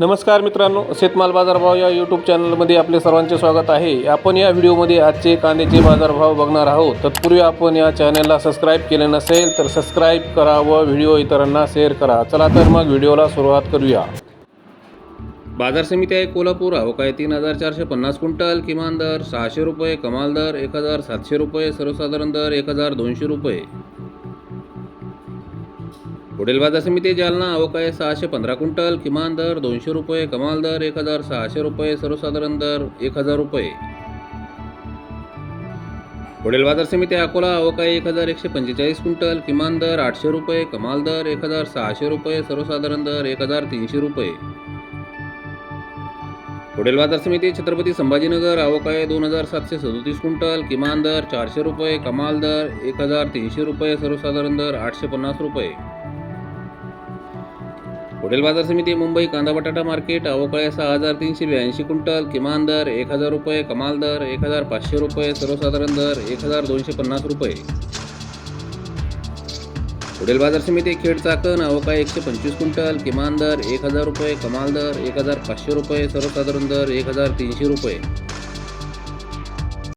नमस्कार मित्रांनो शेतमाल बाजारभाव या यूट्यूब चॅनलमध्ये आपले सर्वांचे स्वागत आहे. आपण या व्हिडिओमध्ये आजचे कांद्याचे बाजारभाव बघणार आहोत. तत्पूर्वी आपण या चॅनलला सबस्क्राईब केले नसेल तर सबस्क्राईब करा व व्हिडिओ इतरांना शेअर करा. चला तर मग व्हिडिओला सुरुवात करूया. बाजार समिती आहे कोल्हापूर. अवकाय तीन हजार चारशे पन्नास क्विंटल. किमान दर सहाशे रुपये कमाल दर एक हजार सातशे रुपये सर्वसाधारण दर एक हजार दोनशे रुपये. पुढील बाजार समिती जालना अवकाय सहाशे पंधरा क्विंटल किमान दर दोनशे रुपये कमाल दर एक हजार सहाशे रुपये सर्वसाधारण दर एक हजार रुपये. पुढील बाजार समिती अकोला अवकाय एक हजार एकशे पंचेचाळीस क्विंटल किमान दर आठशे रुपये कमाल दर एक हजार सहाशे रुपये सर्वसाधारण दर एक हजार तीनशे रुपये. पुढील बाजार समिती छत्रपती संभाजीनगर अवकाय दोन हजार सातशे सदोतीस क्विंटल किमान दर चारशे रुपये कमाल दर एक हजार तीनशे रुपये सर्वसाधारण दर आठशे पन्नास रुपये. पुढील बाजार समिती मुंबई कांदा बटाटा मार्केट अवकाळी सहा हजार तीनशे ब्याऐंशी क्विंटल किमान दर एक हजार रुपये कमाल दर एक हजार पाचशे रुपये सर्वसाधारण दर एक हजार दोनशे पन्नास रुपये. पुढील बाजार समिती खेड चाकण अवकाळी एकशे पंचवीस क्विंटल किमान दर एक हजार रुपये कमाल दर एक हजार पाचशे रुपये सर्वसाधारण दर एक हजार तीनशे रुपये.